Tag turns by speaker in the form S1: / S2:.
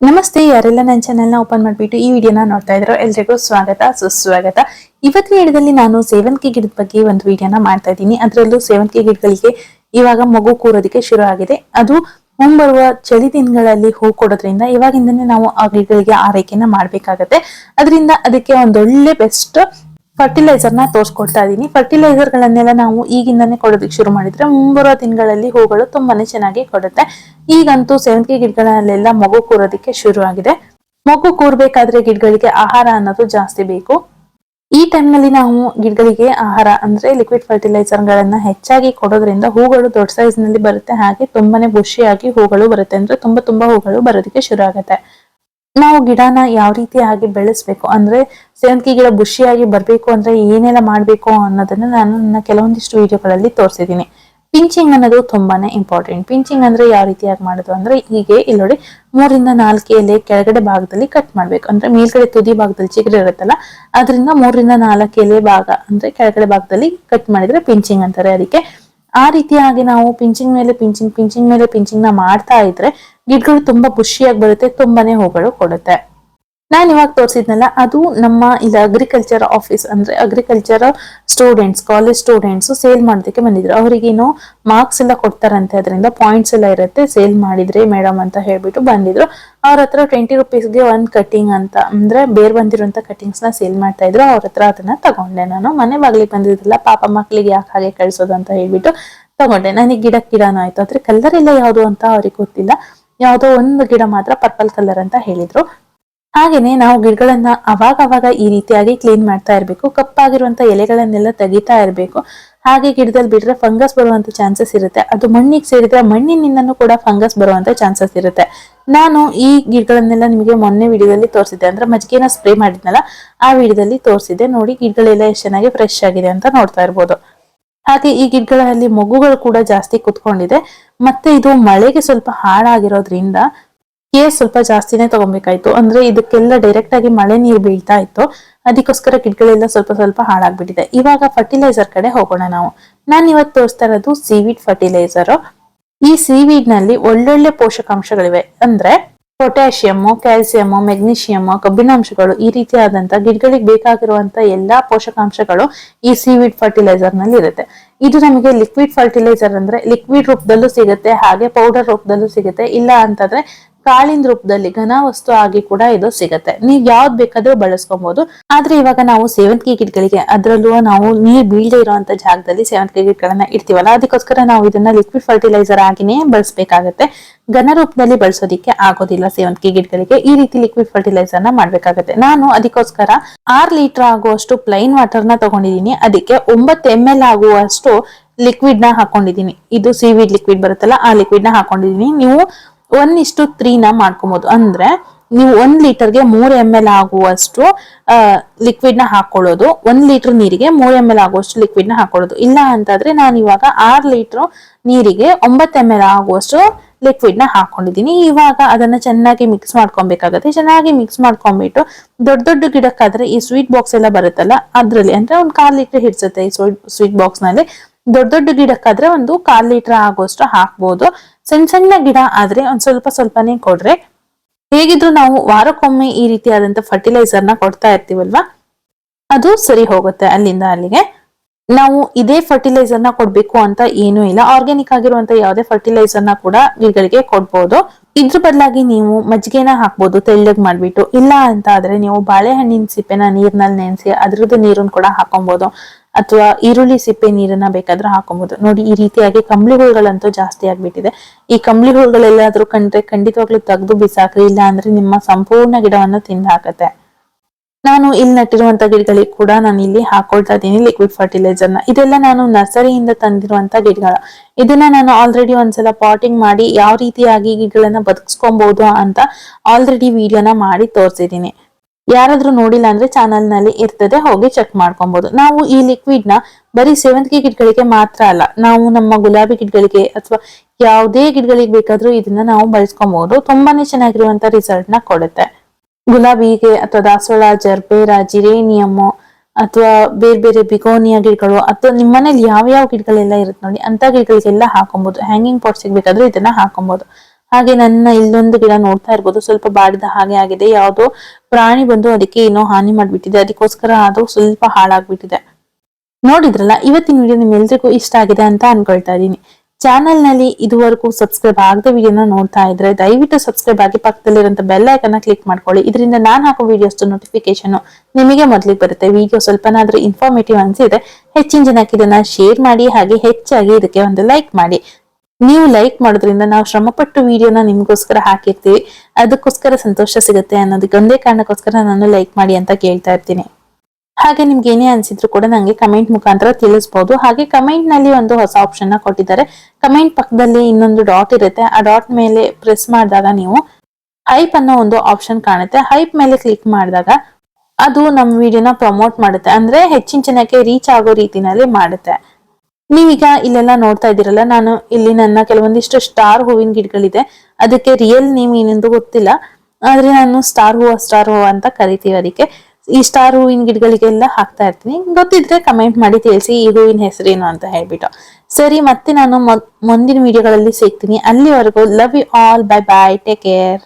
S1: ನಮಸ್ತೆ, ಯಾರೆಲ್ಲ ನನ್ನ ಚಾನೆಲ್ನ ಓಪನ್ ಮಾಡಿಬಿಟ್ಟು ಈ ವಿಡಿಯೋನ ನೋಡ್ತಾ ಇದ್ರು ಎಲ್ರಿಗೂ ಸ್ವಾಗತ, ಸುಸ್ವಾಗತ. ಇವತ್ತಿನ ವಿಡಿಯೋದಲ್ಲಿ ನಾನು ಸೇವಂತಿಗೆ ಗಿಡದ ಬಗ್ಗೆ ಒಂದು ವಿಡಿಯೋನ ಮಾಡ್ತಾ ಇದ್ದೀನಿ. ಅದರಲ್ಲೂ ಸೇವಂತಿಗೆ ಗಿಡಗಳಿಗೆ ಇವಾಗ ಮಗು ಕೂರೋದಕ್ಕೆ ಶುರು ಆಗಿದೆ. ಅದು ಮುಂಬರುವ ಚಳಿ ದಿನಗಳಲ್ಲಿ ಹೂ ಕೊಡೋದ್ರಿಂದ ಇವಾಗಿಂದನೇ ನಾವು ಆ ಗಿಡಗಳಿಗೆ ಆರೈಕೆನ ಮಾಡಬೇಕಾಗತ್ತೆ. ಅದರಿಂದ ಅದಕ್ಕೆ ಒಂದೊಳ್ಳೆ ಬೆಸ್ಟ್ ಫರ್ಟಿಲೈಸರ್ನ ತೋರಿಸ್ಕೊಡ್ತಾ ಫರ್ಟಿಲೈಸರ್ ಗಳನ್ನೆಲ್ಲ ನಾವು ಈಗಿಂದಾನೇ ಕೊಡೋದಕ್ಕೆ ಶುರು ಮಾಡಿದ್ರೆ ಮುಂಬರುವ ದಿನಗಳಲ್ಲಿ ಹೂಗಳು ತುಂಬಾನೇ ಚೆನ್ನಾಗಿ ಕೊಡುತ್ತೆ. ಈಗಂತೂ ಸೇವಂತಿಗೆ ಗಿಡಗಳಲ್ಲೆಲ್ಲ ಮಗು ಕೂರೋದಕ್ಕೆ ಶುರು ಆಗಿದೆ. ಮಗು ಕೂರ್ಬೇಕಾದ್ರೆ ಗಿಡಗಳಿಗೆ ಆಹಾರ ಅನ್ನೋದು ಜಾಸ್ತಿ ಬೇಕು. ಈ ಟೈಮ್ನಲ್ಲಿ ನಾವು ಗಿಡಗಳಿಗೆ ಆಹಾರ ಅಂದ್ರೆ ಲಿಕ್ವಿಡ್ ಫರ್ಟಿಲೈಸರ್ ಗಳನ್ನ ಹೆಚ್ಚಾಗಿ ಕೊಡೋದ್ರಿಂದ ಹೂಗಳು ದೊಡ್ಡ ಸೈಜ್ನಲ್ಲಿ ಬರುತ್ತೆ. ಹಾಗೆ ತುಂಬಾನೇ ಬುಷಿಯಾಗಿ ಹೂಗಳು ಬರುತ್ತೆ ಅಂದ್ರೆ ತುಂಬಾ ತುಂಬಾ ಹೂಗಳು ಬರೋದಕ್ಕೆ ಶುರು ಆಗುತ್ತೆ. ನಾವು ಗಿಡನ ಯಾವ ರೀತಿ ಆಗಿ ಬೆಳೆಸ್ಬೇಕು? ಅಂದ್ರೆ ಸೇವಂತಿಗೆ ಗಿಡ ಬುಷಿಯಾಗಿ ಬರ್ಬೇಕು ಅಂದ್ರೆ ಏನೆಲ್ಲ ಮಾಡ್ಬೇಕು ಅನ್ನೋದನ್ನ ನಾನು ನನ್ನ ಕೆಲವೊಂದಿಷ್ಟು ವಿಡಿಯೋಗಳಲ್ಲಿ ತೋರಿಸಿದ್ದೀನಿ. ಪಿಂಚಿಂಗ್ ಅನ್ನೋದು ತುಂಬಾನೇ ಇಂಪಾರ್ಟೆಂಟ್ ಪಿಂಚಿಂಗ್ ಅಂದ್ರೆ ಯಾವ ರೀತಿಯಾಗಿ ಮಾಡೋದು ಅಂದ್ರೆ ಹೀಗೆ, ಇಲ್ಲಿ ನೋಡಿ, ಮೂರಿಂದ ನಾಲ್ಕು ಎಲೆ ಕೆಳಗಡೆ ಭಾಗದಲ್ಲಿ ಕಟ್ ಮಾಡ್ಬೇಕು. ಅಂದ್ರೆ ಮೇಲ್ಗಡೆ ತುದಿ ಭಾಗದಲ್ಲಿ ಚಿಗುರು ಇರುತ್ತಲ್ಲ, ಅದರಿಂದ ಮೂರಿಂದ ನಾಲ್ಕು ಎಲೆ ಭಾಗ ಅಂದ್ರೆ ಕೆಳಗಡೆ ಭಾಗದಲ್ಲಿ ಕಟ್ ಮಾಡಿದ್ರೆ ಪಿಂಚಿಂಗ್ ಅಂತಾರೆ. ಅದಕ್ಕೆ ಆ ರೀತಿಯಾಗಿ ನಾವು ಪಿಂಚಿಂಗ್ ಮೇಲೆ ಪಿಂಚಿಂಗ್ ಪಿಂಚಿಂಗ್ ಮೇಲೆ ಪಿಂಚಿಂಗ್ನ ಮಾಡ್ತಾ ಇದ್ರೆ ಗಿಡಗಳು ತುಂಬಾ ಖುಷಿಯಾಗಿ ಬರುತ್ತೆ, ತುಂಬಾನೇ ಹೂಗಳು ಕೊಡುತ್ತೆ. ನಾನು ಇವಾಗ ತೋರಿಸಿದ್ನಲ್ಲ, ಅದು ನಮ್ಮ ಇಲ್ಲ ಅಗ್ರಿಕಲ್ಚರ್ ಆಫೀಸ್ ಅಂದ್ರೆ agriculture students college students sale ಮಾಡೋದಕ್ಕೆ ಬಂದಿದ್ರು. ಅವರಿಗೇನೋ ಮಾರ್ಕ್ಸ್ ಎಲ್ಲ ಕೊಡ್ತಾರಂತೆ, ಅದರಿಂದ ಪಾಯಿಂಟ್ಸ್ ಎಲ್ಲ ಇರುತ್ತೆ ಸೇಲ್ ಮಾಡಿದ್ರೆ ಮೇಡಮ್ ಅಂತ ಹೇಳ್ಬಿಟ್ಟು ಬಂದಿದ್ರು. ಅವ್ರ ಹತ್ರ ಟ್ವೆಂಟಿ ರುಪೀಸ್ಗೆ ಒಂದ್ ಕಟಿಂಗ್ ಅಂತ, ಅಂದ್ರೆ ಬೇರೆ ಬಂದಿರುವಂತ ಕಟಿಂಗ್ಸ್ನ ಸೇಲ್ ಮಾಡ್ತಾ ಇದ್ರು. ಅವ್ರ ಹತ್ರ ಅದನ್ನ ತಗೊಂಡೆ ನಾನು. ಮನೆ ಬಾಗಿಲಿಗೆ ಬಂದಿದ್ರಲ್ಲ, ಪಾಪ ಮಕ್ಳಿಗೆ ಯಾಕೆ ಹಾಗೆ ಕಳಿಸೋದು ಅಂತ ಹೇಳ್ಬಿಟ್ಟು ತಗೊಂಡೆ. ನನಗೆ ಗಿಡ ಗಿಡನೂ ಆಯ್ತು. ಆದ್ರೆ ಕಲರ್ ಎಲ್ಲ ಯಾವುದು ಅಂತ ಅವ್ರಿಗೆ ಗೊತ್ತಿಲ್ಲ. ಯಾವುದೋ ಒಂದು ಗಿಡ ಮಾತ್ರ ಪರ್ಪಲ್ ಕಲರ್ ಅಂತ ಹೇಳಿದ್ರು. ಹಾಗೇನೆ ನಾವು ಗಿಡಗಳನ್ನ ಅವಾಗ ಅವಾಗ ಈ ರೀತಿಯಾಗಿ ಕ್ಲೀನ್ ಮಾಡ್ತಾ ಇರಬೇಕು. ಕಪ್ಪಾಗಿರುವಂತ ಎಲೆಗಳನ್ನೆಲ್ಲ ತೆಗಿತಾ ಇರಬೇಕು. ಹಾಗೆ ಗಿಡದಲ್ಲಿ ಬಿಟ್ರೆ ಫಂಗಸ್ ಬರುವಂತ ಚಾನ್ಸಸ್ ಇರುತ್ತೆ. ಅದು ಮಣ್ಣಿಗೆ ಸೇರಿದ್ರೆ ಮಣ್ಣಿನಿಂದನೂ ಕೂಡ ಫಂಗಸ್ ಬರುವಂತ ಚಾನ್ಸಸ್ ಇರುತ್ತೆ. ನಾನು ಈ ಗಿಡಗಳನ್ನೆಲ್ಲ ನಿಮಗೆ ಮೊನ್ನೆ ವಿಡಿಯೋದಲ್ಲಿ ತೋರಿಸಿದ್ದೆ. ಅಂದ್ರೆ ಮಜ್ಜಿಗೆನ ಸ್ಪ್ರೇ ಮಾಡಿದ್ನಲ್ಲ, ಆ ವಿಡಿಯೋದಲ್ಲಿ ತೋರಿಸಿದ್ದೆ. ನೋಡಿ, ಗಿಡಗಳೆಲ್ಲ ಎಷ್ಟು ಚೆನ್ನಾಗಿ ಫ್ರೆಶ್ ಆಗಿದೆ ಅಂತ ನೋಡ್ತಾ ಇರ್ಬೋದು. ಹಾಗೆ ಈ ಗಿಡಗಳಲ್ಲಿ ಮಗುಗಳು ಕೂಡ ಜಾಸ್ತಿ ಕುತ್ಕೊಂಡಿದೆ. ಮತ್ತೆ ಇದು ಮಳೆಗೆ ಸ್ವಲ್ಪ ಹಾಳಾಗಿರೋದ್ರಿಂದ ಕೇರ್ ಸ್ವಲ್ಪ ಜಾಸ್ತಿನೇ ತಗೊಬೇಕಾಯ್ತು. ಅಂದ್ರೆ ಇದಕ್ಕೆಲ್ಲ ಡೈರೆಕ್ಟ್ ಆಗಿ ಮಳೆ ನೀರು ಬೀಳ್ತಾ ಇತ್ತು. ಅದಕ್ಕೋಸ್ಕರ ಗಿಡಗಳೆಲ್ಲ ಸ್ವಲ್ಪ ಸ್ವಲ್ಪ ಹಾಳಾಗ್ಬಿಟ್ಟಿದೆ. ಇವಾಗ ಫರ್ಟಿಲೈಸರ್ ಕಡೆ ಹೋಗೋಣ ನಾವು. ನಾನು ಇವತ್ತು ತೋರಿಸ್ತಾ ಇರೋದು ಸೀವಿಡ್ ಫರ್ಟಿಲೈಸರ್ ಈ ಸೀವೀಡ್ನಲ್ಲಿ ಒಳ್ಳೊಳ್ಳೆ ಪೋಷಕಾಂಶಗಳಿವೆ. ಅಂದ್ರೆ ಪೊಟ್ಯಾಷಿಯಮ್ ಕ್ಯಾಲ್ಸಿಯಂ ಮೆಗ್ನೀಷಿಯಂ ಕಬ್ಬಿಣಾಂಶಗಳು ಈ ರೀತಿಯಾದಂತ ಗಿಡಗಳಿಗೆ ಬೇಕಾಗಿರುವಂತ ಎಲ್ಲಾ ಪೋಷಕಾಂಶಗಳು ಈ ಸೀವಿಡ್ ಫರ್ಟಿಲೈಸರ್ನಲ್ಲಿ ಇರುತ್ತೆ. ಇದು ನಮಗೆ ಲಿಕ್ವಿಡ್ ಫರ್ಟಿಲೈಸರ್ ಅಂದ್ರೆ ಲಿಕ್ವಿಡ್ ರೂಪದಲ್ಲೂ ಸಿಗುತ್ತೆ, ಹಾಗೆ ಪೌಡರ್ ರೂಪದಲ್ಲೂ ಸಿಗುತ್ತೆ. ಇಲ್ಲ ಅಂತಂದ್ರೆ ಕಾಳಿನ ರೂಪದಲ್ಲಿ ಘನ ವಸ್ತು ಆಗಿ ಕೂಡ ಇದು ಸಿಗುತ್ತೆ. ನೀವ್ ಯಾವ್ದು ಬೇಕಾದ್ರೂ ಬಳಸ್ಕೊಬಹುದು ಆದ್ರೆ ಇವಾಗ ನಾವು ಸೇವಂತಿಗೆ ಗಿಡಗಳಿಗೆ, ಅದರಲ್ಲೂ ನಾವು ನೀರ್ ಬೀಳದೆ ಇರುವಂತ ಜಾಗದಲ್ಲಿ ಸೇವಂತಿಗೆ ಗಿಡಗಳನ್ನ ಇಡ್ತೀವಲ್ಲ, ಅದಕ್ಕೋಸ್ಕರ ನಾವು ಇದನ್ನ ಲಿಕ್ವಿಡ್ ಫರ್ಟಿಲೈಸರ್ ಆಗಿನೇ ಬಳಸಬೇಕಾಗತ್ತೆ. ಘನ ರೂಪದಲ್ಲಿ ಬಳಸೋದಿಕ್ಕೆ ಆಗೋದಿಲ್ಲ ಸೇವಂತಿಗೆ ಗಿಡಗಳಿಗೆ. ಈ ರೀತಿ ಲಿಕ್ವಿಡ್ ಫರ್ಟಿಲೈಸರ್ನ ಮಾಡ್ಬೇಕಾಗತ್ತೆ. ನಾನು ಅದಕ್ಕೋಸ್ಕರ ಆರ್ ಲೀಟರ್ ಆಗುವಷ್ಟು ಪ್ಲೈನ್ ವಾಟರ್ನ ತಗೊಂಡಿದೀನಿ ಅದಕ್ಕೆ ಒಂಬತ್ತು ಎಂ ಎಲ್ ಆಗುವಷ್ಟು ಲಿಕ್ವಿಡ್ನ ಹಾಕೊಂಡಿದೀನಿ ಇದು ಸಿವಿಡ್ ಲಿಕ್ವಿಡ್ ಬರುತ್ತಲ್ಲ, ಆ ಲಿಕ್ವಿಡ್ನ ಹಾಕೊಂಡಿದೀನಿ ನೀವು ಒನ್ ಇಷ್ಟು ತ್ರೀನ ಮಾಡ್ಕೊಬಹುದು ಅಂದ್ರೆ ನೀವು ಒಂದ್ ಲೀಟರ್ಗೆ ಮೂರ್ ಎಂ ಎಲ್ ಆಗುವಷ್ಟು ಲಿಕ್ವಿಡ್ನ ಹಾಕೊಳ್ಳೋದು. ಒಂದ್ ಲೀಟರ್ ನೀರಿಗೆ ಮೂರ್ ಎಂ ಎಲ್ ಆಗುವಷ್ಟು ಲಿಕ್ವಿಡ್ನ ಹಾಕೊಳ್ಳೋದು. ಇಲ್ಲ ಅಂತಂದ್ರೆ ನಾನು ಇವಾಗ ಆರ್ ಲೀಟರ್ ನೀರಿಗೆ ಒಂಬತ್ ಎಂ ಎಲ್ ಆಗುವಷ್ಟು ಲಿಕ್ವಿಡ್ನ ಹಾಕೊಂಡಿದ್ದೀನಿ. ಇವಾಗ ಅದನ್ನ ಚೆನ್ನಾಗಿ ಮಿಕ್ಸ್ ಮಾಡ್ಕೊಬೇಕಾಗತ್ತೆ. ಚೆನ್ನಾಗಿ ಮಿಕ್ಸ್ ಮಾಡ್ಕೊಂಡ್ಬಿಟ್ಟು ದೊಡ್ಡ ದೊಡ್ಡ ಗಿಡಕ್ಕಾದ್ರೆ ಈ ಸ್ವೀಟ್ ಬಾಕ್ಸ್ ಎಲ್ಲ ಬರುತ್ತಲ್ಲ, ಅದ್ರಲ್ಲಿ. ಅಂದ್ರೆ ಒಂದ್ ಕಾಲ್ ಲೀಟರ್ ಹಿಡ್ಸುತ್ತೆ ಈ ಸ್ವೀಟ್ ಬಾಕ್ಸ್ನಲ್ಲಿ. ದೊಡ್ಡ ದೊಡ್ಡ ಗಿಡಕ್ಕಾದ್ರೆ ಒಂದು ಕಾಲ್ ಲೀಟರ್ ಆಗೋಷ್ಟು ಹಾಕ್ಬೋದು. ಸಣ್ಣ ಸಣ್ಣ ಗಿಡ ಆದ್ರೆ ಒಂದ್ ಸ್ವಲ್ಪ ಸ್ವಲ್ಪನೇ ಕೊಡ್ರೆ. ಹೇಗಿದ್ರು ನಾವು ವಾರಕ್ಕೊಮ್ಮೆ ಈ ರೀತಿಯಾದಂತ ಫರ್ಟಿಲೈಸರ್ನ ಕೊಡ್ತಾ ಇರ್ತೀವಲ್ವಾ? ಅದು ಸರಿ ಹೋಗುತ್ತೆ ಅಲ್ಲಿಂದ ಅಲ್ಲಿಗೆ. ನಾವು ಇದೇ ಫರ್ಟಿಲೈಸರ್ನ ಕೊಡ್ಬೇಕು ಅಂತ ಏನೂ ಇಲ್ಲ. ಆರ್ಗ್ಯಾನಿಕ್ ಆಗಿರುವಂತ ಯಾವುದೇ ಫರ್ಟಿಲೈಸರ್ನ ಕೂಡ ಗಿಡಗಳಿಗೆ ಕೊಡ್ಬೋದು. ಇದ್ರ ಬದಲಾಗಿ ನೀವು ಮಜ್ಜಿಗೆನ ಹಾಕ್ಬೋದು, ತೆಳ್ಳಗ್ ಮಾಡ್ಬಿಟ್ಟು. ಇಲ್ಲ ಅಂತ ಆದ್ರೆ ನೀವು ಬಾಳೆಹಣ್ಣಿನ ಸಿಪ್ಪೆನ ನೀರ್ನಲ್ಲಿ ನೆನೆಸಿ ಅದ್ರದ್ದು ನೀರನ್ನು ಕೂಡ ಹಾಕೊಬಹುದು ಅಥವಾ ಈರುಳ್ಳಿ ಸಿಪ್ಪೆ ನೀರನ್ನ ಬೇಕಾದ್ರೆ ಹಾಕೊಬಹುದು ನೋಡಿ, ಈ ರೀತಿಯಾಗಿ ಕಂಬಳಿ ಹುಳುಗಳಂತೂ ಜಾಸ್ತಿ ಆಗ್ಬಿಟ್ಟಿದೆ. ಈ ಕಂಬಳಿ ಹುಳುಗಳೆಲ್ಲಾದ್ರೂ ಕಂಡ್ರೆ ಖಂಡಿತವಾಗ್ಲೂ ತೆಗೆದು ಬಿಸಾಕ್ರಿ. ಇಲ್ಲ ಅಂದ್ರೆ ನಿಮ್ಮ ಸಂಪೂರ್ಣ ಗಿಡವನ್ನು ತಿಂದು ಹಾಕತ್ತೆ ನಾನು ಇಲ್ಲಿ ನೆಟ್ಟಿರುವಂತ ಗಿಡಗಳಿಗೆ ಕೂಡ ನಾನು ಇಲ್ಲಿ ಹಾಕೊಳ್ತಾ ಇದ್ದೀನಿ ಲಿಕ್ವಿಡ್ ಫರ್ಟಿಲೈಸರ್ನ. ಇದೆಲ್ಲ ನಾನು ನರ್ಸರಿಯಿಂದ ತಂದಿರುವಂತ ಗಿಡಗಳ. ಇದನ್ನ ನಾನು ಆಲ್ರೆಡಿ ಒಂದ್ಸಲ ಪಾಟಿಂಗ್ ಮಾಡಿ ಯಾವ ರೀತಿಯಾಗಿ ಗಿಡಗಳನ್ನ ಬದುಕಿಸ್ಕೊಬಹುದು ಅಂತ ಆಲ್ರೆಡಿ ವಿಡಿಯೋನ ಮಾಡಿ ತೋರಿಸಿದ್ದೀನಿ. ಯಾರಾದ್ರೂ ನೋಡಿಲ್ಲ ಅಂದ್ರೆ ಚಾನಲ್ನಲ್ಲಿ ಇರ್ತದೆ, ಹೋಗಿ ಚೆಕ್ ಮಾಡ್ಕೊಬಹುದು ನಾವು ಈ ಲಿಕ್ವಿಡ್ನ ಬರೀ ಸೇವಂತಿಗೆ ಗಿಡಗಳಿಗೆ ಮಾತ್ರ ಅಲ್ಲ, ನಾವು ನಮ್ಮ ಗುಲಾಬಿ ಗಿಡಗಳಿಗೆ ಅಥವಾ ಯಾವುದೇ ಗಿಡಗಳಿಗೆ ಬೇಕಾದ್ರೂ ಇದನ್ನ ನಾವು ಬಳಸ್ಕೊಬಹುದು ತುಂಬಾನೇ ಚೆನ್ನಾಗಿರುವಂತ ರಿಸಲ್ಟ್ನ ಕೊಡುತ್ತೆ. ಗುಲಾಬಿಗೆ ಅಥವಾ ದಾಸವಾಳ ಜರ್ಬೇರ ಜಿರೇನಿಯಮ್ ಅಥವಾ ಬೇರೆ ಬೇರೆ ಬಿಗೋನಿಯ ಗಿಡಗಳು ಅಥವಾ ನಿಮ್ಮ ಮನೇಲಿ ಯಾವ ಯಾವ ಗಿಡಗಳೆಲ್ಲ ಇರುತ್ತೆ ನೋಡಿ ಅಂತ ಗಿಡಗಳಿಗೆಲ್ಲ ಹಾಕೊಬಹುದು ಹ್ಯಾಂಗಿಂಗ್ ಪಾಟ್ ಸಿಗ್ಬೇಕಾದ್ರೆ ಇದನ್ನ ಹಾಕೊಬಹುದು ಹಾಗೆ ನನ್ನ ಇಲ್ಲೊಂದು ಗಿಡ ನೋಡ್ತಾ ಇರ್ಬೋದು. ಸ್ವಲ್ಪ ಬಾಡಿದ ಹಾಗೆ ಆಗಿದೆ. ಯಾವುದೋ ಪ್ರಾಣಿ ಬಂದು ಅದಕ್ಕೆ ಏನೋ ಹಾನಿ ಮಾಡ್ಬಿಟ್ಟಿದೆ. ಅದಕ್ಕೋಸ್ಕರ ಅದು ಸ್ವಲ್ಪ ಹಾಳಾಗ್ಬಿಟ್ಟಿದೆ. ನೋಡಿದ್ರಲ್ಲ, ಇವತ್ತಿನ ವಿಡಿಯೋ ನಿಮ್ಮೆಲ್ರಿಗೂ ಇಷ್ಟ ಆಗಿದೆ ಅಂತ ಅನ್ಕೊಳ್ತಾ ಇದ್ದೀನಿ. ಚಾನೆಲ್ನಲ್ಲಿ ಇದುವರೆಗೂ ಸಬ್ಸ್ಕ್ರೈಬ್ ಆಗದೆ ವಿಡಿಯೋನ ನೋಡ್ತಾ ಇದ್ರೆ ದಯವಿಟ್ಟು ಸಬ್ಸ್ಕ್ರೈಬ್ ಆಗಿ ಪಕ್ಕದಲ್ಲಿರುವಂತ ಬೆಲ್ ಐಕನ್ ಕ್ಲಿಕ್ ಮಾಡ್ಕೊಳ್ಳಿ. ಇದರಿಂದ ನಾನು ಹಾಕೋ ವಿಡಿಯೋಸ್ ನೋಟಿಫಿಕೇಶನ್ ನಿಮಗೆ ಮೊದಲಿಗೆ ಬರುತ್ತೆ. ವಿಡಿಯೋ ಸ್ವಲ್ಪನಾದ್ರೂ ಇನ್ಫಾರ್ಮೇಟಿವ್ ಅನ್ಸಿದ್ರೆ ಹೆಚ್ಚಿನ ಜನಕ್ಕೆ ಇದನ್ನ ಶೇರ್ ಮಾಡಿ, ಹಾಗೆ ಹೆಚ್ಚಾಗಿ ಇದಕ್ಕೆ ಒಂದು ಲೈಕ್ ಮಾಡಿ. ನೀವು ಲೈಕ್ ಮಾಡೋದ್ರಿಂದ ನಾವು ಶ್ರಮಪಟ್ಟು ವಿಡಿಯೋನ ನಿಮ್ಗೋಸ್ಕರ ಹಾಕಿರ್ತೀವಿ. ಅದಕ್ಕೋಸ್ಕರ ಸಂತೋಷ ಸಿಗುತ್ತೆ ಅನ್ನೋದಕ್ಕೆ ಒಂದೇ ಕಾರಣಕ್ಕೋಸ್ಕರ ನಾನು ಲೈಕ್ ಮಾಡಿ ಅಂತ ಕೇಳ್ತಾ ಇರ್ತೀನಿ. ಹಾಗೆ ನಿಮ್ಗೆ ಏನೇ ಅನ್ಸಿದ್ರು ಕೂಡ ನಂಗೆ ಕಮೆಂಟ್ ಮುಖಾಂತರ ತಿಳಿಸಬಹುದು ಹಾಗೆ ಕಮೆಂಟ್ನಲ್ಲಿ ಒಂದು ಹೊಸ ಆಪ್ಷನ್ನ ಕೊಟ್ಟಿದ್ದಾರೆ. ಕಮೆಂಟ್ ಪಕ್ಕದಲ್ಲಿ ಇನ್ನೊಂದು ಡಾಟ್ ಇರುತ್ತೆ. ಆ ಡಾಟ್ ಮೇಲೆ ಪ್ರೆಸ್ ಮಾಡಿದಾಗ ನೀವು ಹೈಪ್ ಅನ್ನೋ ಒಂದು ಆಪ್ಷನ್ ಕಾಣುತ್ತೆ. ಹೈಪ್ ಮೇಲೆ ಕ್ಲಿಕ್ ಮಾಡಿದಾಗ ಅದು ನಮ್ಮ ವಿಡಿಯೋನ ಪ್ರಮೋಟ್ ಮಾಡುತ್ತೆ. ಅಂದ್ರೆ ಹೆಚ್ಚಿನ ಜನಕ್ಕೆ ರೀಚ್ ಆಗೋ ರೀತಿನಲ್ಲಿ ಮಾಡುತ್ತೆ. ನೀವೀಗ ಇಲ್ಲೆಲ್ಲ ನೋಡ್ತಾ ಇದ್ದೀರಲ್ಲ, ನಾನು ಇಲ್ಲಿ ನನ್ನ ಕೆಲವೊಂದಿಷ್ಟು ಸ್ಟಾರ್ ಹೂವಿನ ಗಿಡಗಳಿದೆ. ಅದಕ್ಕೆ ರಿಯಲ್ ನೇಮ್ ಏನೆಂದು ಗೊತ್ತಿಲ್ಲ. ಆದ್ರೆ ನಾನು ಸ್ಟಾರ್ ಹೂವ ಸ್ಟಾರ್ ಹೂವ ಅಂತ ಕರಿತೀವಿ ಅದಕ್ಕೆ. ಈ ಸ್ಟಾರ್ ಹೂವಿನ ಗಿಡಗಳಿಗೆಲ್ಲ ಹಾಕ್ತಾ ಇರ್ತೀನಿ. ಗೊತ್ತಿದ್ರೆ ಕಮೆಂಟ್ ಮಾಡಿ ತಿಳಿಸಿ ಈ ಹೂವಿನ ಹೆಸರೇನು ಅಂತ ಹೇಳ್ಬಿಟ್ಟು. ಸರಿ, ಮತ್ತೆ ನಾನು ಮೊದ್- ಮುಂದಿನ ವಿಡಿಯೋಗಳಲ್ಲಿ ಸಿಗ್ತೀನಿ. ಅಲ್ಲಿವರೆಗೂ love you all bye bye take care